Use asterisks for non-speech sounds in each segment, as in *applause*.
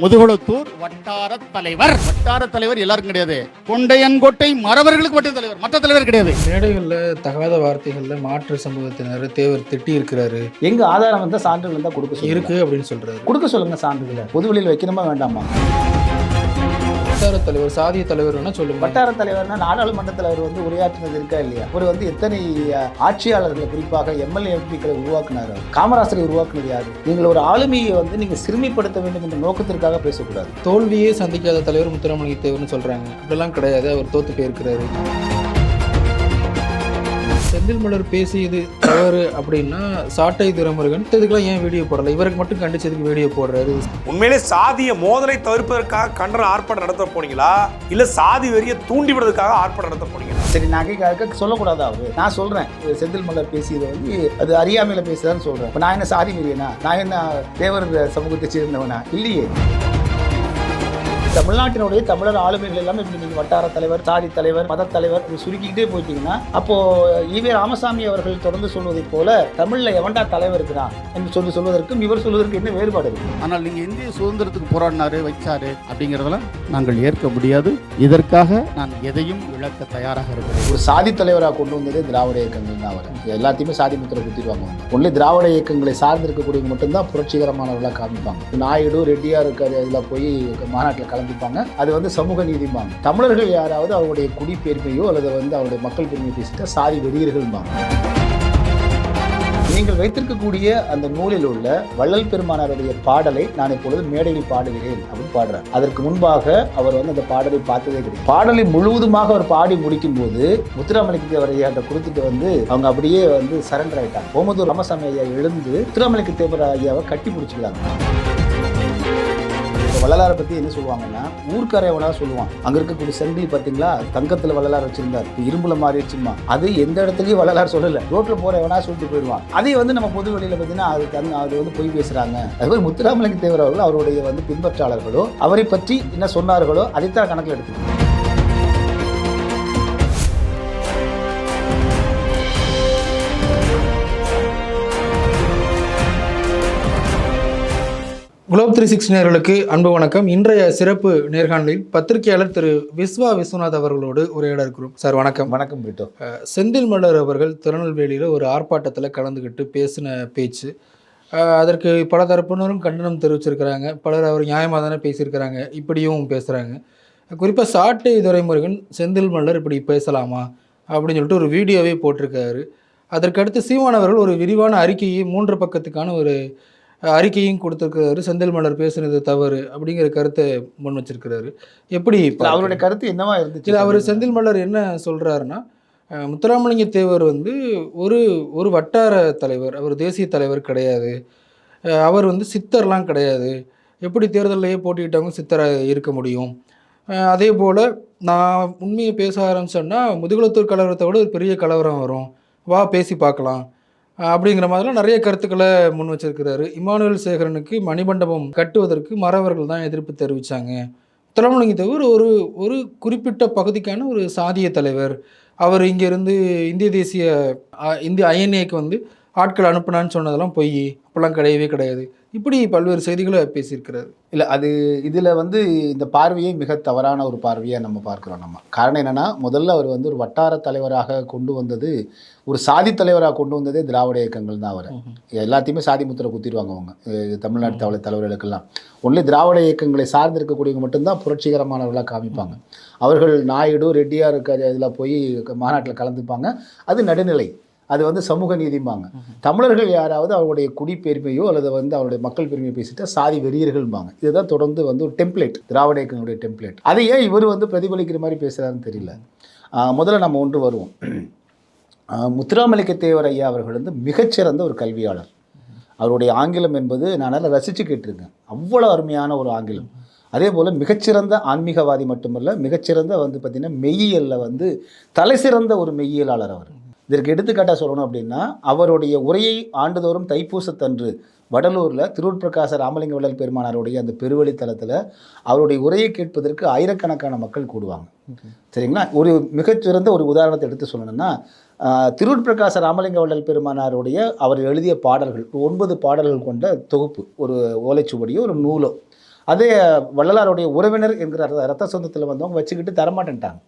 முதுகுளத்தூர். வட்டார தலைவர். வட்டார தலைவர் எல்லாருக்கும் கிடையாது. கொண்டையன்கோட்டை மறவர்களுக்கு மட்டும் தலைவர். மற்ற தலைவர் கிடையாது. மேடைகளில் தகாத வார்த்தைகளில் மாற்று சமூகத்தினர் தேவர் திட்டி இருக்கிறாரு எங்க ஆதாரம் வந்தா சான்றுகள் இருந்தா கொடுக்க இருக்கு அப்படின்னு சொல்றாரு. கொடுக்க சொல்லுங்க சான்றுகளை. பொதுவெளியில் வைக்கணுமா வேண்டாமா? வட்டார தலைவர் சாதிய தலைவர் வேணா சொல்லுங்க. வட்டார தலைவர்னா நாடாளுமன்ற தலைவர் வந்து உரையாற்றினது இருக்கா இல்லையா? அவர் வந்து எத்தனை ஆட்சியாளர்களை குறிப்பாக எம்எல்ஏ எம்பிக்களை உருவாக்குனாரு. காமராசரை உருவாக்குனது யாரு? நீங்கள் ஒரு ஆளுமையை வந்து நீங்க சிறுமிப்படுத்த வேண்டும் என்ற நோக்கத்திற்காக பேசக்கூடாது. தோல்வியே சந்திக்காத தலைவர் முத்துராமலிங்க தேவர்னு சொல்றாங்க. அப்படிலாம் கிடையாது. அவர் தோத்து போயிருக்கிறாரு. செந்தில் மலர் பேசியது தவறு அப்படின்னா சாட்டை துரைமுருகன். இதுக்கெல்லாம் ஏன் வீடியோ போடல? இவருக்கு மட்டும் கண்டிச்சதுக்கு வீடியோ போடுறாரு? உண்மையிலே சாதிய மோதலை தவிர்ப்பதற்காக கண்டன ஆர்ப்பாட்டம் நடத்த போனீங்களா? இல்ல சாதி வெறியை தூண்டி விடுறதுக்காக ஆர்ப்பாட்டம் நடத்த போனீங்களா? சரி நான் கேட்க சொல்லக்கூடாதா அவரு? நான் சொல்றேன். செந்தில் மலர் பேசியதை வந்து அது அறியாமையில பேசுதான்னு சொல்றேன். இப்ப நான் என்ன சாதி மீறியனா நான் என்ன தேவர் சமூகத்தை சேர்ந்தவனா? இல்லையே. தமிழ்நாட்டினுடைய தமிழர் ஆளுமைகள் எல்லாமே இப்படி வட்டார தலைவர் சாதி தலைவர் மத தலைவர் இப்படி சுருக்கிக்கிட்டே போயிட்டீங்கன்னா அப்போ ஈவே ராமசாமி அவர்கள் தொடர்ந்து சொல்வதைப் போல தமிழ்ல எவன்டா தலைவர் இருக்கிறான் என்று சொல்லி சொல்வதற்கும் இவர் சொல்வதற்கு என்ன வேறுபாடு இருக்கு? ஆனால் நீங்க இந்திய சுதந்திரத்துக்கு போராடினாரு வச்சாரு அப்படிங்கறதெல்லாம் நாங்கள் ஏற்க முடியாது. இதற்காக நான் எதையும் இழக்க தயாராக இருக்கிறேன். ஒரு சாதி தலைவராக கொண்டு வந்ததே திராவிட இயக்கங்கள் தான் அவர். எல்லாத்தையுமே சாதி முத்திரை குத்திடுவாங்க ஒன்லி திராவிட இயக்கங்களை சார்ந்திருக்கக்கூடியவங்க மட்டும்தான் புரட்சிகரமானவர்களாக காமிப்பாங்க. நாயுடு ரெட்டியார் இருக்காரு இதில் போய் மாநாட்டில் ஆரம்பிப்பாங்க அது வந்து சமூக நீதிம்பாங்க. தமிழர்கள் யாராவது அவருடைய குடிப்பெருமையோ அல்லது வந்து அவருடைய மக்கள் பெருமையை பேசிட்டா சாதி வெறியர்கள்பாங்க நீங்கள் வைத்திருக்கக்கூடிய அந்த நூலில் உள்ள வள்ளல் பெருமானாருடைய பாடலை நான் இப்பொழுது மேடையில் பாடுகிறேன் அப்படின்னு பாடுறார். அதற்கு முன்பாக அவர் வந்து அந்த பாடலை பார்த்ததே கிடையாது. பாடலை முழுவதுமாக அவர் பாடி முடிக்கும் போது முத்துராமலிங்க அவரை ஐயாட்ட கொடுத்துட்டு வந்து அவங்க அப்படியே வந்து சரண்டர் ஆயிட்டாங்க. ஓமதூர் ராமசாமி ஐயா எழுந்து முத்துராமலிங்க தேவர் ஐயாவை கட்டி பிடிச்சிக்கிறாங்க வள்ளலாரை பத்தி என்ன சொல்லுவாங்கன்னா ஊர்க்கார எவனா சொல்லுவான். அங்க இருக்கக்கூடிய செந்தில் பாத்தீங்களா? தங்கத்துல வள்ளலார் வச்சிருந்தார். இப்ப இரும்புல மாறிடுச்சுமா அது எந்த இடத்துலயும் வள்ளலார் சொல்லல. ரோட்ல போற எவனா சொல்லிட்டு போயிடுவான். அதை வந்து நம்ம பொது வெளியில பார்த்தீங்கன்னா அது தன் அது வந்து பொய் பேசுறாங்க. அதுபோல் முத்துராமலிங்க தேவர் அவர்கள் அவருடைய வந்து பின்பற்றாளர்களோ அவரை பற்றி என்ன சொன்னார்களோ அதைத்தான் கணக்கில் எடுத்துக்கணும். குளோப் த்ரீ சிக்ஸ் நேர்களுக்கு அன்பு வணக்கம். இன்றைய சிறப்பு நேர்காணலில் பத்திரிகையாளர் திரு விஸ்வா விஸ்வநாத் அவர்களோடு உரையாட இருக்கிறோம். சார் வணக்கம். வணக்கம் பிரிட்டோ செந்தில் மலர் அவர்கள் திருநெல்வேலியில் ஒரு ஆர்ப்பாட்டத்தில் கலந்துக்கிட்டு பேசின பேச்சு. அதற்கு பல தரப்பினரும் கண்டனம் தெரிவிச்சிருக்கிறாங்க. பலர் அவர் நியாயமாக தானே பேசியிருக்கிறாங்க. இப்படியும் பேசுகிறாங்க குறிப்பாக சாட்டை துரைமுருகன் செந்தில் மலர் இப்படி பேசலாமா? அப்படின்னு சொல்லிட்டு ஒரு வீடியோவே போட்டிருக்காரு. அதற்கடுத்து சீமான் அவர்கள் ஒரு விரிவான அறிக்கையை மூன்று பக்கத்துக்கான ஒரு அறிக்கையும் கொடுத்துருக்கிறாரு. செந்தில் மலர் பேசுனது தவறு அப்படிங்கிற கருத்தை முன் வச்சிருக்கிறாரு. எப்படி அவருடைய கருத்து என்னவா இருந்துச்சு? அவர் செந்தில் மலர். என்ன சொல்கிறாருன்னா முத்துராமலிங்க தேவர் வந்து ஒரு ஒரு வட்டார தலைவர் அவர் தேசிய தலைவர் கிடையாது. அவர் வந்து சித்தர்லாம் கிடையாது. எப்படி தேர்தலையே போட்டிக்கிட்டவங்க சித்தராக இருக்க முடியும்? அதே போல் நான் உண்மையை பேச ஆரம்பிச்சேன்னா முதுகுளத்தூர் கலவரத்தை விட ஒரு பெரிய கலவரம் வரும். வா பேசி பார்க்கலாம். அப்படிங்கிற மாதிரிலாம் நிறைய கருத்துக்களை முன் வச்சிருக்கிறாரு. இமானுவேல் சேகரனுக்கு மணிமண்டபம் கட்டுவதற்கு மறவர்கள் தான் எதிர்ப்பு தெரிவித்தாங்க முத்துராமலிங்க தவிர ஒரு ஒரு குறிப்பிட்ட பகுதிக்கான ஒரு சாதிய தலைவர். அவர் இங்கேருந்து இந்திய தேசிய இந்திய ஐஎன்ஏக்கு வந்து ஆட்கள் அனுப்புனான்னு சொன்னதெல்லாம் பொய். அப்போல்லாம் கிடையவே கிடையாது. இப்படி பல்வேறு செய்திகளை பேசியிருக்கிறாரு. இல்லை அது இதில் வந்து இந்த பார்வையே மிக தவறான ஒரு பார்வையாக நம்ம பார்க்குறோம் நம்ம. காரணம் என்னென்னா முதல்ல அவர் வந்து ஒரு வட்டார தலைவராக கொண்டு வந்தது ஒரு சாதி தலைவராக கொண்டு வந்ததே திராவிட இயக்கங்கள் தான் அவர். எல்லாத்தையுமே சாதி முத்திரை குத்திடுவாங்க அவங்க அஹ் தமிழ்நாட்டு தவளை தலைவர்களுக்கெல்லாம். ஒன்லி திராவிட இயக்கங்களை சார்ந்திருக்கக்கூடியவங்க மட்டும்தான் புரட்சிகரமானவர்களாக காமிப்பாங்க. அவர்கள் நாயுடு ரெட்டியார் இதில் போய் மாநாட்டில் கலந்துப்பாங்க. அது நடுநிலை. அது வந்து சமூக நீதிம்பாங்க. தமிழர்கள் யாராவது அவருடைய குடிப்பெருமையோ அல்லது வந்து அவருடைய மக்கள் பெருமையை பேசிட்டா சாதி வெறியர்கள்பாங்க இதுதான் தொடர்ந்து வந்து ஒரு டெம்ப்ளேட் திராவிட இயக்கங்களுடைய டெம்ப்ளேட் அதை ஏன் இவர் வந்து பிரதிபலிக்கிற மாதிரி பேசுகிறாருன்னு தெரியல. முதல்ல நம்ம ஒன்று வருவோம். ஆஹ் முத்துராமலிங்க தேவர் ஐயா அவர்கள் வந்து மிகச்சிறந்த ஒரு கல்வியாளர். அவருடைய ஆங்கிலம் என்பது நான் நல்லா ரசித்து கேட்டிருக்கேன். அவ்வளோ அருமையான ஒரு ஆங்கிலம். அதே போல் மிகச்சிறந்த ஆன்மீகவாதி மட்டுமல்ல மிகச்சிறந்த வந்து பார்த்திங்கன்னா மெய்யியலில் வந்து தலை சிறந்த ஒரு மெய்யியலாளர் அவர். இதற்கு எடுத்துக்காட்டாக சொல்லணும் அப்படின்னா அவருடைய உரையை ஆண்டுதோறும் தைப்பூசத்தன்று வடலூரில் திருவுட்பிரகாச ராமலிங்க வள்ளல் பெருமானாருடைய அந்த பெருவழித்தலத்தில் அவருடைய உரையை கேட்பதற்கு ஆயிரக்கணக்கான மக்கள் கூடுவாங்க. சரிங்களா? ஒரு மிகச்சிறந்த ஒரு உதாரணத்தை எடுத்து சொல்லணும்னா திருவுட்பிரகாச ராமலிங்க வள்ளல் பெருமானாருடைய அவர் எழுதிய பாடல்கள் ஒன்பது பாடல்கள் கொண்ட தொகுப்பு ஒரு ஓலைச்சுவடியோ ஒரு நூலோ அதே வள்ளலாருடைய உறவினர் என்கிற ரத்த- ரத்த சொந்தத்தில் வந்தவங்க வச்சுக்கிட்டு தரமாட்டேன்ட்டாங்க.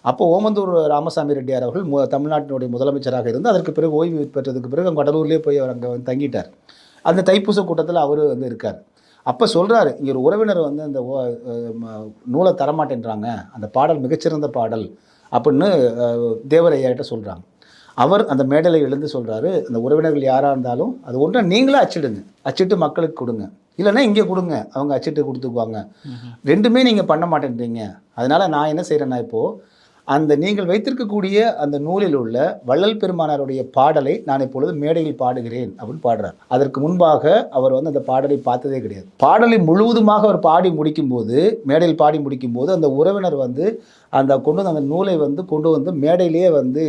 அப்போ ஓமந்தூர் ராமசாமி ரெட்டியார் அவர்கள் மு தமிழ்நாட்டினுடைய முதலமைச்சராக இருந்து அதற்கு பிறகு ஓய்வு பெற்றதுக்கு பிறகு அவங்க கடலூர்லேயே போய் அவர் அங்கே வந்து தங்கிட்டார். அந்த தைப்பூச கூட்டத்தில் அவர் வந்து இருக்கார். அப்போ சொல்கிறாரு இங்கே ஒரு உறவினர் வந்து அந்த ஓ- நூலை தரமாட்டேன்றாங்க. அந்த பாடல் மிகச்சிறந்த பாடல் அப்படின்னு தேவரையாட்ட சொல்கிறாங்க அவர் அந்த மேடையில் எழுந்து சொல்கிறாரு அந்த உறவினர்கள் யாராக இருந்தாலும் அது ஒன்றை நீங்களே அச்சிடுங்க. அச்சிட்டு மக்களுக்கு கொடுங்க. இல்லைன்னா இங்கே கொடுங்க. அவங்க அச்சிட்டு கொடுத்துக்குவாங்க. ரெண்டுமே நீங்கள் பண்ண மாட்டேன்றீங்க. அதனால் நான் என்ன செய்கிறேன்னா இப்போது அந்த நீங்கள் வைத்திருக்கக்கூடிய அந்த நூலில் உள்ள வள்ளல் பெருமானாருடைய பாடலை நான் இப்பொழுது மேடையில் பாடுகிறேன் அப்படின்னு பாடுறார். அதற்கு முன்பாக அவர் வந்து அந்த பாடலை பார்த்ததே கிடையாது. பாடலை முழுவதுமாக அவர் பாடி முடிக்கும்போது மேடையில் பாடி முடிக்கும்போது அந்த உறவினர் வந்து அந்த கொண்டு வந்து அந்த நூலை வந்து கொண்டு வந்து மேடையிலேயே வந்து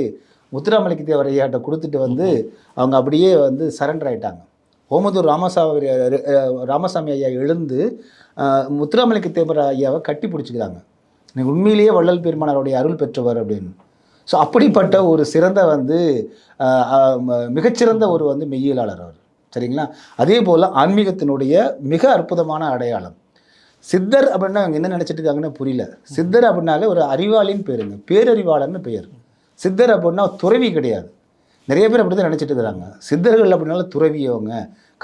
முத்துராமலிங்க தேவர் ஐயாட்ட கொடுத்துட்டு வந்து அவங்க அப்படியே வந்து சரண்டர் ஆயிட்டாங்க. ஓமதூர் ராமசாமி ராமசாமி ஐயா எழுந்து அஹ், முத்துராமலிங்க தேவர் ஐயாவை கட்டி பிடிச்சிக்கிறாங்க. உண்மையிலேயே வள்ளல் பெருமானாருடைய அருள் பெற்றவர் அப்படின்னு. ஸோ அப்படிப்பட்ட ஒரு சிறந்த வந்து ம- மிகச்சிறந்த ஒரு வந்து மெய்யியலாளர் அவர். சரிங்களா? அதே போல் ஆன்மீகத்தினுடைய மிக அற்புதமான அடையாளம். சித்தர் அப்படின்னா அவங்க என்ன நினச்சிட்டு இருக்காங்கன்னு புரியல. சித்தர் அப்படின்னாலே ஒரு அறிவாளின்னு பேருங்க. பேரறிவாளர்னு பெயர். சித்தர் அப்படின்னா துறவி கிடையாது. நிறைய பேர் அப்படி தான் நினச்சிட்டு இருக்கிறாங்க. சித்தர்கள் அப்படின்னால துறவி அவங்க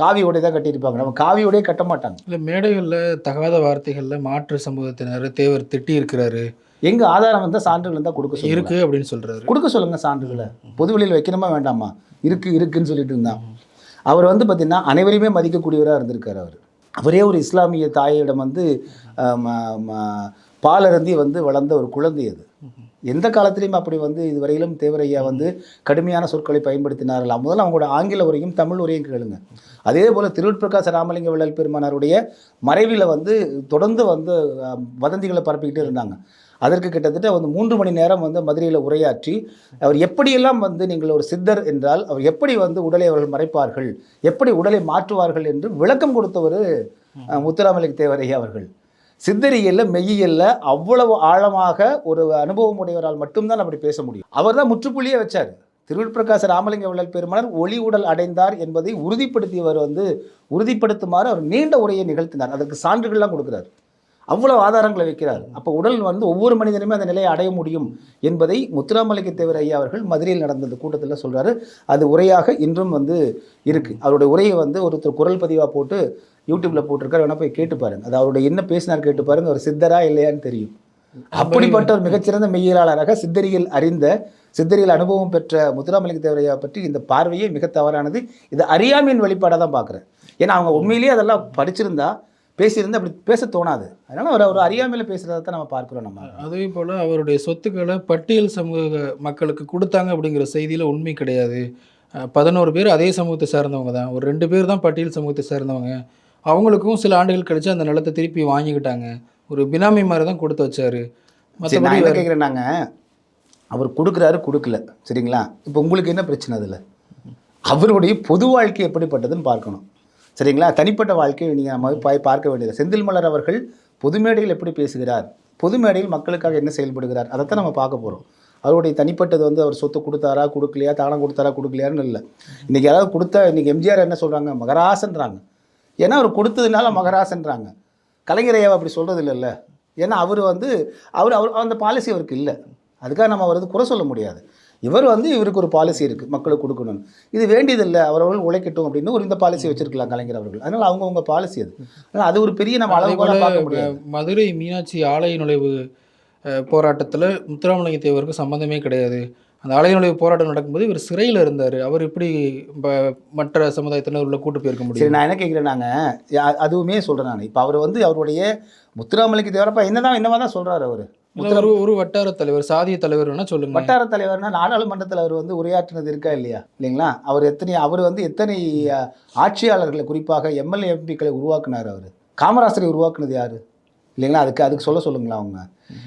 காவி உடை தான் கட்டியிருப்பாங்க. நம்ம காவி உடையே கட்ட மாட்டாங்க. இல்லை மேடைகளில் தகாத வார்த்தைகளில் மாற்று சமூகத்தினர் தேவர் திட்டி இருக்கிறாரு. எங்க ஆதாரம் வந்தால் சான்றுகள் இருந்தால் கொடுக்க இருக்கு அப்படின்னு சொல்றாரு. கொடுக்க சொல்லுங்க சான்றுகளை. பொதுவெளியில் வைக்கணுமா வேண்டாமா? இருக்கு இருக்குன்னு சொல்லிட்டு இருந்தான் அவர் வந்து பார்த்தீங்கன்னா அனைவரையுமே மதிக்கக்கூடியவராக இருந்திருக்கார் அவர். அவரே ஒரு இஸ்லாமிய தாயிடம் வந்து பாலருந்தி வந்து வளர்ந்த ஒரு குழந்தை அது. எந்த காலத்திலையும் அப்படி வந்து இதுவரையிலும் தேவரையா வந்து கடுமையான சொற்களை பயன்படுத்தினார்களா. முதல்ல அவங்களோட ஆங்கில உரையும் தமிழ் உரையும் கேளுங்க. அதே போல் திருவிற்பிரகாச ராமலிங்க விழல் பெருமானாருடைய மறைவில் வந்து தொடர்ந்து வந்து வதந்திகளை பரப்பிக்கிட்டே இருந்தாங்க. அதற்கு கிட்டத்தட்ட வந்து மூன்று மணி நேரம் வந்து மதுரையில் உரையாற்றி அவர் எப்படியெல்லாம் வந்து நீங்கள் ஒரு சித்தர் என்றால் அவர் எப்படி வந்து உடலை அவர்கள் மறைப்பார்கள் எப்படி உடலை மாற்றுவார்கள் என்று விளக்கம் கொடுத்தவர் முத்துராமலிங்க தேவரையா அவர்கள். சித்தரியல்ல மெய்யியல்ல அவ்வளவு ஆழமாக ஒரு அனுபவம் உடையவரால் மட்டும்தான் அப்படி பேச முடியும். அவர் தான் முற்றுப்புள்ளியே வச்சார். திருவிழ்பிரகாச ராமலிங்க விழல் பெருமனர் ஒளி உடல் அடைந்தார் என்பதை உறுதிப்படுத்தியவர் வந்து உறுதிப்படுத்துமாறு அவர் நீண்ட உரையை நிகழ்த்தினார். அதற்கு சான்றுகள்லாம் கொடுக்குறார். அவ்வளவு ஆதாரங்களை வைக்கிறார். அப்போ உடல் வந்து ஒவ்வொரு மனிதனுமே அந்த நிலையை அடைய முடியும் என்பதை முத்துராமலிங்க தேவர் ஐயா அவர்கள் மதுரையில் நடந்த அந்த கூட்டத்தில் சொல்றாரு. அது உரையாக இன்றும் வந்து இருக்கு. அவருடைய உரையை வந்து ஒருத்தர் குரல் பதிவாக போட்டு யூடியூப்ல போட்டிருக்காரு. வேணா போய் கேட்டு பாருங்க. அது அவருடைய என்ன பேசினார் கேட்டு பாருங்க. அவர் சித்தரா இல்லையான்னு தெரியும். அப்படிப்பட்ட ஒரு மிகச்சிறந்த மெய்யியலாளராக சித்தரியல் அறிந்த சித்தரியல் அனுபவம் பெற்ற முத்துராமலிங்க தேவரையா பற்றி இந்த பார்வையே மிக தவறானது. இது அறியாமையின் வெளிப்பாடாக தான் பார்க்குறேன் ஏன்னா அவங்க உண்மையிலேயே அதெல்லாம் படிச்சிருந்தா பேசியிருந்தா அப்படி பேச தோணாது. அதனால அவர் அவர் அறியாமையில் பேசுறதை தான் நம்ம பார்க்குறோம் நம்ம. அதே போல் அவருடைய சொத்துக்களை பட்டியல் சமூக மக்களுக்கு கொடுத்தாங்க அப்படிங்கிற செய்தியில் உண்மை கிடையாது. பதினோரு பேர் அதே சமூகத்தை சார்ந்தவங்க தான். ஒரு ரெண்டு பேர் தான் பட்டியல் சமூகத்தை சார்ந்தவங்க. அவங்களுக்கும் சில ஆண்டுகள் கழிச்சு அந்த நிலத்தை திருப்பி வாங்கிக்கிட்டாங்க. ஒரு பினாமி மாதிரி தான் கொடுத்து வச்சாரு. மற்றபடி கேட்குறேன் நாங்கள் அவர் கொடுக்குறாரு கொடுக்கல. சரிங்களா? இப்போ உங்களுக்கு என்ன பிரச்சனை அதில்? அவருடைய பொது வாழ்க்கை எப்படிப்பட்டதுன்னு பார்க்கணும். சரிங்களா? தனிப்பட்ட வாழ்க்கையை நீங்கள் நம்ம போய் பார்க்க வேண்டியது. செந்தில் மலர் அவர்கள் பொது மேடையில் எப்படி பேசுகிறார்? பொது மேடையில் மக்களுக்காக என்ன செயல்படுகிறார்? அதைத்தான் நம்ம பார்க்க போகிறோம் அவருடைய தனிப்பட்டது வந்து அவர் சொத்து கொடுத்தாரா கொடுக்கலையா தானம் கொடுத்தாரா கொடுக்கலையான்னு இல்லை. இன்றைக்கி யாராவது கொடுத்தா இன்றைக்கி எம்ஜிஆர் என்ன சொல்கிறாங்க மகராசன்றாங்க. ஏன்னா அவர் கொடுத்ததுனால மகராசன்றாங்க. கலைஞரையாவை அப்படி சொல்கிறது இல்லைல்ல ஏன்னா அவர் வந்து அவர் அவர் அந்த பாலிசி அவருக்கு இல்லை. அதுக்காக நம்ம அவர் வந்து குறை சொல்ல முடியாது. இவர் வந்து இவருக்கு ஒரு பாலிசி இருக்குது மக்களுக்கு கொடுக்கணும் இது வேண்டியதில்லை அவரவர்கள் உழைக்கட்டும் அப்படின்னு ஒரு இந்த பாலிசி வச்சிருக்கலாம் கலைஞர் அவர்கள். அதனால் அவங்கவுங்க பாலிசி அது. அதனால் அது ஒரு பெரிய நம்ம அளவுகோலாக போல, பார்க்க முடியாது. மதுரை மீனாட்சி ஆலய நுழைவு போராட்டத்தில் முத்துராமலிங்க தேவருக்கு சம்மந்தமே கிடையாது. அந்த ஆலய நுழைவு போராட்டம் நடக்கும்போது இவர் சிறையில் இருந்தார். அவர் எப்படி மற்ற சமுதாயத்தினர் உள்ள கூட்டு போயிருக்க சரி முடியும் நான் என்ன கேட்குறேன் நாங்கள் அதுவுமே சொல்கிறேன் நான். இப்போ அவர் வந்து அவருடைய முத்துராமலிங்க தேவரப்பா என்னதான் என்னவா தான் சொல்கிறார் அவர். ஒரு ஒரு வட்டார தலைவர் சாதிய தலைவர் வேணா சொல்லுங்க வட்டார தலைவர்னா நாடாளுமன்றத்தில் அவர் வந்து உரையாற்றினது இருக்கா இல்லையா? இல்லைங்களா? அவர் எத்தனை அவர் வந்து எத்தனை ஆட்சியாளர்களை குறிப்பாக எம்எல்ஏ எம்பிக்களை உருவாக்குனார் அவர்? காமராசரை உருவாக்குனது யார்? இல்லைங்களா? அதுக்கு அதுக்கு சொல்ல சொல்லுங்களா அவங்க.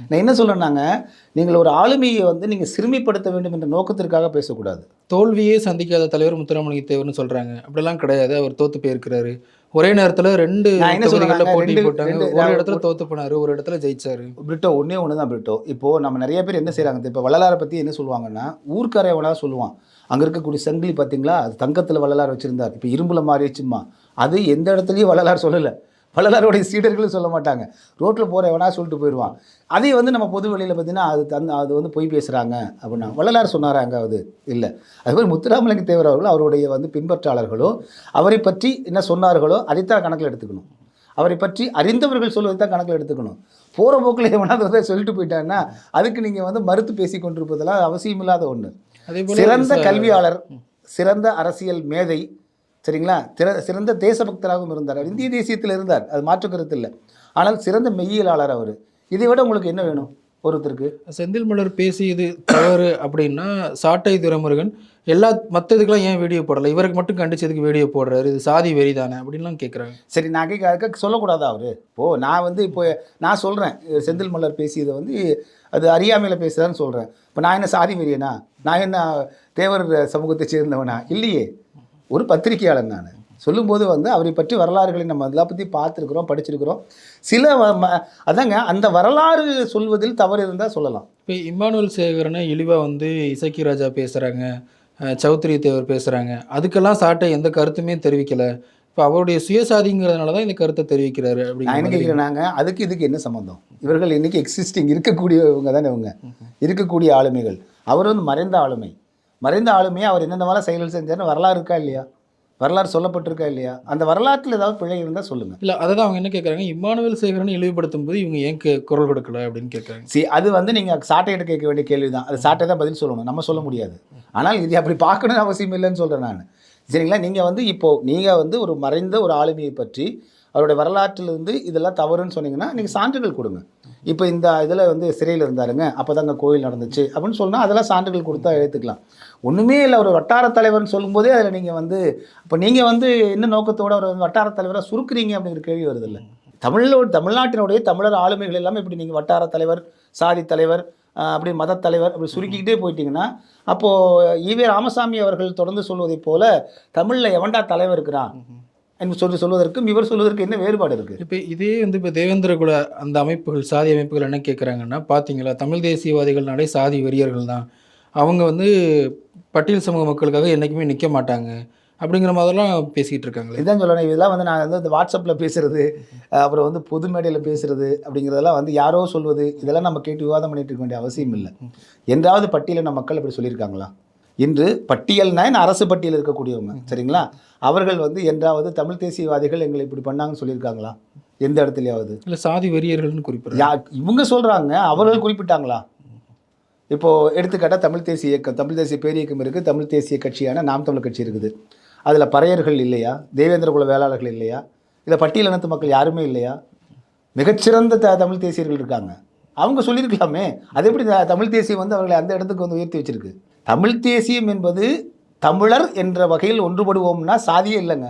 நான் என்ன சொல்கிறேன்னாங்க நீங்கள் ஒரு ஆளுமையை வந்து நீங்கள் சிறுமிப்படுத்த வேண்டும் என்ற நோக்கத்திற்காக பேசக்கூடாது. தோல்வியே சந்திக்காத தலைவர் முத்துராமலிங்க தேவர்னு சொல்றாங்க. அப்படிலாம் கிடையாது. அவர் தோத்து போயிருக்கிறாரு. ஒரே நேரத்துல ரெண்டு என்ன போட்டி போட்டாங்க. ஒரு இடத்துல தோத்து போனாரு ஒரு இடத்துல ஜெயிச்சாரு. பிரிட்டோ ஒன்றே ஒன்று தான் பிரிட்டோ. இப்போது நம்ம நிறைய பேர் என்ன செய்கிறாங்க இப்போ வள்ளலாரை பற்றி என்ன சொல்லுவாங்கன்னா ஊர்க்காரையவனா சொல்லுவான். அங்கே இருக்கக்கூடிய சங்கிலி பார்த்தீங்களா அது தங்கத்தில் வள்ளலார் வச்சுருந்தார். இப்போ இரும்புல மாறிடுச்சுமா அது எந்த இடத்துலையும் வள்ளலார் சொல்லலை. வள்ளலாருடைய சீடர்களும் சொல்ல மாட்டாங்க. ரோட்டில் போகிற எவனா சொல்லிட்டு போயிடுவான் அதே வந்து நம்ம பொது வெளியில் பார்த்தீங்கன்னா அது தன் அது வந்து பொய் பேசுகிறாங்க அப்படின்னா வள்ளலார் சொன்னாரா அங்காவது இல்லை. அதுபோல் முத்துராமலிங்க தேவர் அவர்கள் அவருடைய வந்து பின்பற்றாளர்களோ அவரை பற்றி என்ன சொன்னார்களோ அதைத்தான் கணக்கில் எடுத்துக்கணும். அவரை பற்றி அறிந்தவர்கள் சொல்வதை தான் கணக்கில் எடுத்துக்கணும். போகிற போக்கில் எவனாவது சொல்லிட்டு போயிட்டான்னா அதுக்கு நீங்கள் வந்து மறுத்து பேசி கொண்டிருப்பதெல்லாம் அவசியமில்லாத ஒன்று அதே சிறந்த கல்வியாளர் சிறந்த அரசியல் மேதை சரிங்களா? திற சிறந்த தேசபக்தராகவும் இருந்தார் அவர். இந்திய தேசியத்தில் இருந்தார். அது மாற்று கருத்து இல்லை. ஆனால் சிறந்த மெய்யியலாளர் அவர். இதை விட உங்களுக்கு என்ன வேணும் ஒருத்தருக்கு? செந்தில் மலர் பேசியது தவறு அப்படின்னா சாட்டை துரைமுருகன் எல்லா மற்ற இதுக்கெல்லாம் ஏன் வீடியோ போடல? இவருக்கு மட்டும் கண்டிச்சதுக்கு வீடியோ போடுறாரு. இது சாதி வெறி தானே அப்படின்லாம் கேட்குறாங்க சரி நான் கேட்க சொல்லக்கூடாதா அவர்? ஓ நான் வந்து இப்போ நான் சொல்கிறேன் செந்தில் மலர் பேசியதை வந்து அது அறியாமையில் பேசுகிறான்னு சொல்கிறேன் இப்போ நான் என்ன சாதி வெறியனா? நான் என்ன தேவர் சமூகத்தை சேர்ந்தவனா? இல்லையே. ஒரு பத்திரிகையாளர் நான். சொல்லும்போது வந்து அவரை பற்றி வரலாறுகளை நம்ம அதெல்லாம் பற்றி பார்த்துருக்குறோம் படிச்சிருக்கிறோம். சில அதாங்க அந்த வரலாறு சொல்வதில் தவறு இருந்தால் சொல்லலாம். இப்போ இம்மானுவல் சேகரனை இழிவாக வந்து இசக்கி ராஜா பேசுகிறாங்க சௌத்ரி தேவர் பேசுகிறாங்க அதுக்கெல்லாம் சாட்டை எந்த கருத்துமே தெரிவிக்கலை. இப்போ அவருடைய சுயசாதிங்கிறதுனால தான் இந்த கருத்தை தெரிவிக்கிறாரு நான் அப்படிங்கிற கேட்குறேன் நாங்கள் அதுக்கு இதுக்கு என்ன சம்மந்தம் இவர்கள் இன்னைக்கு எக்ஸிஸ்டிங் இருக்கக்கூடியவங்க தானே இவங்க. இருக்கக்கூடிய ஆளுமைகள். அவர் வந்து மறைந்த ஆளுமை. மறைந்த ஆளுமையை அவர் என்னென்ன மாதிரி செயல்கள் செஞ்சாருன்னு வரலாறு இருக்கா இல்லையா? வரலாறு சொல்லப்பட்டிருக்கா இல்லையா? அந்த வரலாற்றில் ஏதாவது பிழை இருந்தால் சொல்லுங்கள் இல்லை அதை தான் அவங்க என்ன கேட்குறாங்க இம்மானுவல் சேகரனை இழிவுபடுத்தும் போது இவங்க ஏன் குரல் கொடுக்கல அப்படின்னு கேட்குறாங்க சி அது வந்து நீங்கள் சாட்டையிட்ட கேட்க வேண்டிய கேள்வி தான் அது சாட்டை தான் பதில் சொல்லணும். நம்ம சொல்ல முடியாது. ஆனால் இது அப்படி பார்க்கணும்னு அவசியம் இல்லைன்னு சொல்கிறேன் நான். சரிங்களா? நீங்கள் வந்து இப்போது நீங்கள் வந்து ஒரு மறைந்த ஒரு ஆளுமையை பற்றி அவருடைய வரலாற்றிலிருந்து இதெல்லாம் தவறுன்னு சொன்னீங்கன்னா நீங்கள் சான்றுகள் கொடுங்க. இப்போ இந்த இதில் வந்து சிறையில் இருந்தாருங்க அப்போ தாங்க கோயில் நடந்துச்சு. அப்படின்னு சொன்னால் அதெல்லாம் சான்றுகள் கொடுத்தா எடுத்துக்கலாம். ஒன்றுமே இல்லை ஒரு வட்டார தலைவர்னு சொல்லும்போதே அதில் நீங்கள் வந்து இப்போ நீங்கள் வந்து என்ன நோக்கத்தோட ஒரு வட்டார தலைவராக சுருக்குறீங்க அப்படிங்கிற கேள்வி வருதில்ல தமிழோட தமிழ்நாட்டினுடைய தமிழர் ஆளுமைகள் எல்லாமே இப்படி நீங்கள் வட்டார தலைவர் சாதி தலைவர் அப்படி மதத் தலைவர் அப்படி சுருக்கிக்கிட்டே போயிட்டீங்கன்னா அப்போது ஈவே ராமசாமி அவர்கள் தொடர்ந்து சொல்வதைப் போல தமிழில் எவன்டா தலைவர் இருக்கிறான்? என்று சொல்லி சொல்வதற்கும் இவர் சொல்வதற்கு என்ன வேறுபாடு இருக்குது இப்போ இதே வந்து இப்போ தேவேந்திர குல அந்த அமைப்புகள் சாதி அமைப்புகள் என்ன கேட்குறாங்கன்னா பார்த்தீங்களா தமிழ் தேசியவாதிகள்னாலே சாதி வெறியர்கள் தான். அவங்க வந்து பட்டியல் சமூக மக்களுக்காக என்றைக்குமே நிற்க மாட்டாங்க. அப்படிங்கிற மாதிரிலாம் பேசிக்கிட்டு இருக்காங்களே. இதுதான் சொல்லணும். இதெல்லாம் வந்து நான் வந்து இந்த வாட்ஸ்அப்பில் பேசுறது அஹ் அப்புறம் வந்து பொது மேடையில் பேசுறது அப்படிங்கிறதெல்லாம் வந்து யாரோ சொல்வது இதெல்லாம் நம்ம கேட்டு விவாதம் பண்ணிட்டு இருக்க வேண்டிய அவசியம் இல்லை. என்றாவது பட்டியலின மக்கள் அப்படி சொல்லியிருக்காங்களா? இன்று பட்டியல்னா என்ன அரசு பட்டியல் இருக்கக்கூடியவங்க சரிங்களா? அவர்கள் வந்து என்றாவது தமிழ் தேசியவாதிகள் எங்களை இப்படி பண்ணாங்கன்னு சொல்லியிருக்காங்களா? எந்த இடத்துலையாவது? இல்லை சாதி வெறியர்கள்னு குறிப்பிட்றாங்க. யா இவங்க சொல்கிறாங்க அவர்கள் குறிப்பிட்டாங்களா? இப்போ எடுத்துக்காட்டால் தமிழ் தேசிய இயக்கம் தமிழ் தேசிய பேரியக்கம் இருக்குது தமிழ் தேசிய கட்சியான நாம் தமிழ் கட்சி இருக்குது. அதில் பறையர்கள் இல்லையா? தேவேந்திர குல வேளாளர்கள் இல்லையா? இதில் பட்டியலினத்து மக்கள் யாருமே இல்லையா? மிகச்சிறந்த த தமிழ் தேசியர்கள் இருக்காங்க. அவங்க சொல்லியிருக்கலாமே. அது எப்படி தமிழ் தேசியம் வந்து அவர்களை அந்த இடத்துக்கு வந்து உயர்த்தி வச்சிருக்கு? தமிழ் தேசியம் என்பது தமிழர் என்ற வகையில் ஒன்றுபடுவோம்னா சாதியே இல்லைங்க.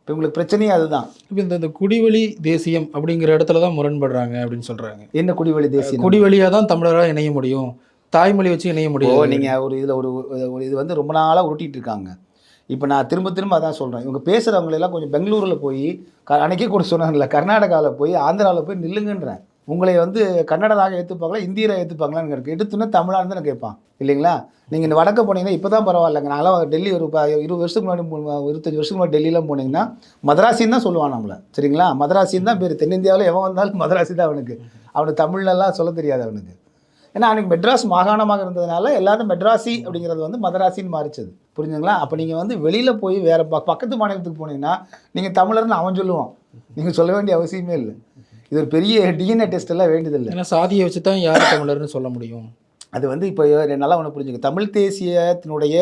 இப்போ உங்களுக்கு பிரச்சனையே அதுதான். இப்போ இந்த இந்த குடிவெளி தேசியம் அப்படிங்கிற இடத்துல தான் முரண்படுறாங்க அப்படின்னு சொல்கிறாங்க என்ன குடிவழி தேசியம்? குடிவெளியாக தான் தமிழராக இணைய முடியும். தாய்மொழி வச்சு இணைய முடியும் நீங்கள் ஒரு இதில் ஒரு ஒரு இது வந்து ரொம்ப நாளாக உருட்டிட்டு இருக்காங்க. இப்போ நான் திரும்ப திரும்ப அதான் சொல்கிறேன் இவங்க பேசுகிறவங்களெல்லாம் கொஞ்சம் பெங்களூரில் போய் க அன்னைக்கே கூட சொன்னாங்கல்ல கர்நாடகாவில் போய் ஆந்திராவில் போய் நில்லுங்கன்றேன். உங்களை வந்து கன்னடராக ஏற்றுப்பாங்களா இந்தியராக ஏற்றுப்பாங்களான்னு எனக்கு எடுத்துன்னு தமிழாக நான் கேட்பான். இல்லைங்களா? நீங்கள் இந்த வடக்க போனீங்கன்னா இப்போ தான் பரவாயில்லைங்க. நான்லாம் டெல்லி ஒரு ப- இருபது வருஷத்துக்கு முன்னாடி இருபத்தஞ்சு வருஷத்துக்கு முன்னாடி டெல்லியெலாம் போனீங்கன்னா மதராசின்னு தான் சொல்லுவான் நம்மளை. சரிங்களா? மதராசின்னு தான் பேர். தென்னிந்தியாவில் எவன் வந்தாலும் மதராசி தான் அவனுக்கு. அவனுக்கு தமிழ்லலாம் சொல்ல தெரியாது அவனுக்கு. ஏன்னா அன்றைக்கி மெட்ராஸ் மாகாணமாக இருந்ததுனால எல்லாரும் மெட்ராசி அப்படிங்கிறது வந்து மதராசின்னு மாறிச்சது. புரிஞ்சுங்களா அப்போ நீங்கள் வந்து வெளியில் போய் வேறு ப பக்கத்து மாநிலத்துக்கு போனீங்கன்னா நீங்கள் தமிழர்னு அவன் சொல்லுவான். நீங்கள் சொல்ல வேண்டிய அவசியமே இல்லை. இது ஒரு பெரிய டிஎன்ஏ டெஸ்ட் எல்லாம் வேண்டியதில்லை. ஏன்னா சாதியை வச்சு தான் யார் தமிழர்னு சொல்ல முடியும்? அது வந்து இப்போ நல்லா ஒன்று புரிஞ்சுங்க தமிழ் தேசியத்தினுடைய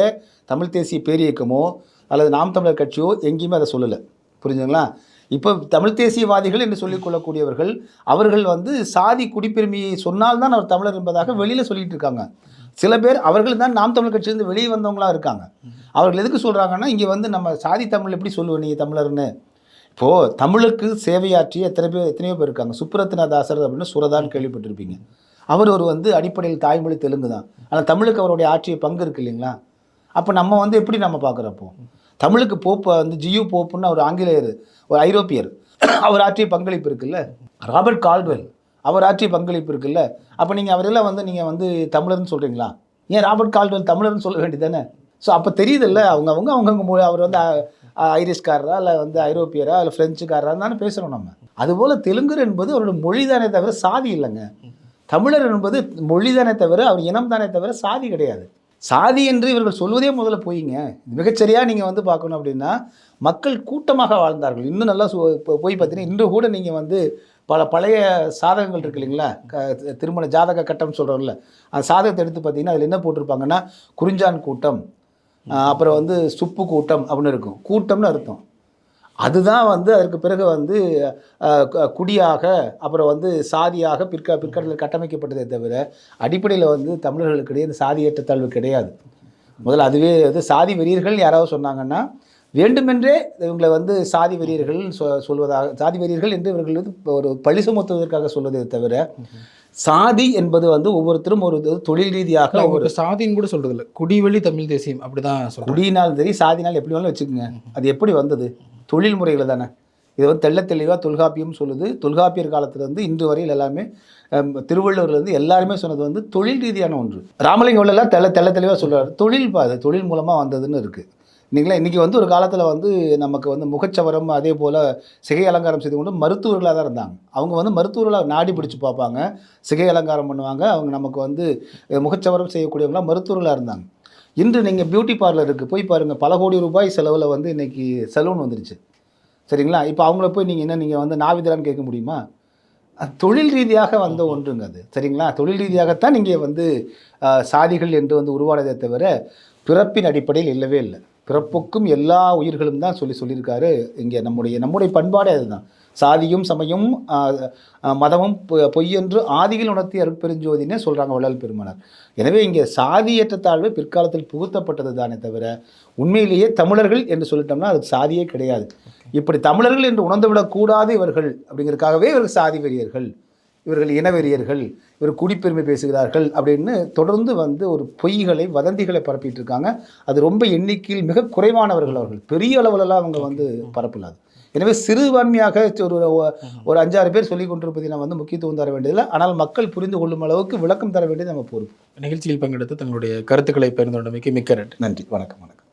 தமிழ் தேசிய பேரியக்கமோ அல்லது நாம் தமிழர் கட்சியோ எங்கேயுமே அதை சொல்லலை. புரிஞ்சுங்களா இப்போ தமிழ் தேசியவாதிகள் என்று சொல்லிக்கொள்ளக்கூடியவர்கள் அவர்கள் வந்து சாதி குடிப்பெருமையை சொன்னால்தான் அவர் தமிழர் என்பதாக வெளியில் சொல்லிட்டு இருக்காங்க. சில பேர் அவர்கள் தான் நாம் தமிழ் கட்சியிலேருந்து வெளியே வந்தவங்களா இருக்காங்க. அவர்கள் எதுக்கு சொல்கிறாங்கன்னா இங்கே வந்து நம்ம சாதி தமிழ் எப்படி சொல்லுவோம் நீங்கள் தமிழர்னு? இப்போது தமிழுக்கு சேவையாற்றி எத்தனை பேர் எத்தனையோ பேர் இருக்காங்க. சுப்ரத்னதாசர் அப்படின்னு சுரதான்னு கேள்விப்பட்டிருப்பீங்க. அவர் ஒரு வந்து அடிப்படையில் தாய்மொழி தெலுங்கு தான். ஆனால் தமிழுக்கு அவருடைய ஆற்றிய பங்கு இருக்கு இல்லைங்களா? அப்போ நம்ம வந்து எப்படி நம்ம பார்க்குறப்போ தமிழுக்கு போப்பு வந்து ஜியு போப்புன்னு ஒரு ஆங்கிலேயர் ஒரு ஐரோப்பியர். *clears throat* அவர் ஆற்றிய பங்களிப்பு இருக்குல்ல? ராபர்ட் கால்வெல் அவர் ஆற்றிய பங்களிப்பு இருக்குல்ல? அப்போ நீங்கள் அவரெல்லாம் வந்து நீங்கள் வந்து தமிழர்னு சொல்கிறீங்களா ஏன் ராபர்ட் கால்வெல் தமிழர்னு சொல்ல வேண்டியதானே ஸோ அப்போ தெரியுதுல்ல அவங்க அவங்க அவங்கவுங்க மொழி அவர் வந்து ஐரிஷ்காரரா இல்லை வந்து ஐரோப்பியரா இல்லை ஃப்ரெஞ்சுக்காரரா தானே பேசுகிறோம் நம்ம. அதுபோல் தெலுங்கர் என்பது அவரோட மொழி தானே தவிர சாதி இல்லைங்க. தமிழர் என்பது மொழி தானே தவிர அவர் இனம் தானே தவிர சாதி கிடையாது. சாதி என்று இவர்கள் சொல்வதே முதல்ல போயிங்க. மிகச்சரியாக நீங்கள் வந்து பார்க்கணும் அப்படின்னா மக்கள் கூட்டமாக வாழ்ந்தார்கள். இன்னும் நல்லா இப்போ போய் பார்த்தீங்கன்னா இன்று கூட நீங்கள் வந்து பல பழைய சாதகங்கள் இருக்கு இல்லைங்களா? க- திருமண ஜாதக கட்டம் சொல்கிறோம்ல அந்த சாதகத்தை எடுத்து பார்த்தீங்கன்னா அதில் என்ன போட்டிருப்பாங்கன்னா குறிஞ்சான் கூட்டம் அப்புறம் வந்து சுப்பு கூட்டம் அப்படின்னு இருக்கும். கூட்டம்னு அர்த்தம். அதுதான் வந்து அதற்கு பிறகு வந்து குடியாக அப்புறம் வந்து சாதியாக பிற்கா பிற்காலத்தில் கட்டமைக்கப்பட்டதே தவிர அடிப்படையில் வந்து தமிழர்களுக்கிடையே இந்த சாதி ஏற்றத்தாழ்வு கிடையாது. முதல்ல அதுவே வந்து சாதி வெறியர்கள் யாராவது சொன்னாங்கன்னா வேண்டுமென்றே இவங்களை வந்து சாதி வெறியர்கள் சொ சொல்வதாக சாதி வெறியர்கள் என்று இவர்கள் வந்து ஒரு பழி சுமத்துவதற்காக சொல்வதே தவிர சாதி என்பது வந்து ஒவ்வொருத்தரும் ஒரு தொழில் ரீதியாக ஒரு சாதின்னு கூட சொல்றது இல்ல குடிவெளி தமிழ் தேசியம் அப்படிதான் குடியினால் சரி சாதினால் எப்படி வேணாலும் வச்சுக்கோங்க. அது எப்படி வந்தது? தொழில் முறைகள் தானே. இது வந்து தெள்ள தெளிவாக தொல்காப்பியம் சொல்லுது. தொல்காப்பியர் காலத்திலேருந்து இன்று வரையில் எல்லாமே திருவள்ளுவர்லேருந்து எல்லாருமே சொன்னது வந்து தொழில் ரீதியான ஒன்று. ராமலிங்க உள்ளலாம் தெள்ள தெள்ள தெளிவாக சொல்கிறார் தொழில் பா அது தொழில் மூலமாக வந்ததுன்னு இருக்குது நீங்களே இன்றைக்கி வந்து ஒரு காலத்தில் வந்து நமக்கு வந்து முகச்சவரம் அதே போல் சிகை அலங்காரம் செய்து கொண்டு மருத்துவர்களாக தான் இருந்தாங்க. அவங்க வந்து மருத்துவர்களாக நாடி பிடிச்சி பார்ப்பாங்க. சிகை அலங்காரம் பண்ணுவாங்க. அவங்க நமக்கு வந்து முகச்சவரம் செய்யக்கூடியவங்களாம் மருத்துவர்களாக இருந்தாங்க. இன்று நீங்கள் பியூட்டி பார்லருக்கு போய் பாருங்கள் பல கோடி ரூபாய் செலவில் வந்து இன்னைக்கு சலூன் வந்துருச்சு. சரிங்களா? இப்போ அவங்கள போய் நீங்கள் என்ன நீங்கள் வந்து நாவிதரான்னு கேட்க முடியுமா? தொழில் ரீதியாக வந்த ஒன்றுங்க அது. சரிங்களா? தொழில் ரீதியாகத்தான் நீங்கள் வந்து சாதிகள் என்று வந்து உருவானதே தவிர பிறப்பின் அடிப்படையில் இல்லவே இல்லை. பிறப்புக்கும் எல்லா உயிர்களும் தான் சொல்லி சொல்லியிருக்காரு. இங்கே நம்முடைய நம்முடைய பண்பாடே அதுதான். சாதியும் சமயம் மதமும் பொ- பொய்யென்று ஆதியில் உணர்த்தி அருட்பெருஞ்சோதினே சொல்கிறாங்க வள்ளல் பெருமனார். எனவே இங்கே சாதியற்ற தாழ்வு பிற்காலத்தில் புகுத்தப்பட்டது தானே தவிர உண்மையிலேயே தமிழர்கள் என்று சொல்லிட்டோம்னா அது சாதியே கிடையாது. இப்படி தமிழர்கள் என்று உணர்ந்துவிடக்கூடாது இவர்கள் அப்படிங்கிறதுக்காகவே இவர்கள் சாதி வெறியர்கள். இவர்கள் இனவெறியர்கள் இவர் குடிப்பெருமை பேசுகிறார்கள் அப்படின்னு தொடர்ந்து வந்து ஒரு பொய்களை வதந்திகளை பரப்பிட்டு இருக்காங்க அது ரொம்ப எண்ணிக்கையில் மிக குறைவானவர்கள் அவர்கள். பெரிய அளவுலலாம் அவங்க வந்து பரப்பலாது. எனவே சிறுபான்மையாக ஒரு ஒரு அஞ்சாறு பேர் சொல்லி கொண்டிருப்பதை நம்ம வந்து முக்கியத்துவம் தர வேண்டியதில்லை. ஆனால் மக்கள் புரிந்து கொள்ளும் அளவுக்கு விளக்கம் தர வேண்டியது நம்ம பொறுப்பு. நிகழ்ச்சியில் பங்கெடுத்து தங்களுடைய கருத்துக்களை பகிர்ந்து கொண்டமைக்கு மிக்க நன்றி. வணக்கம் வணக்கம்.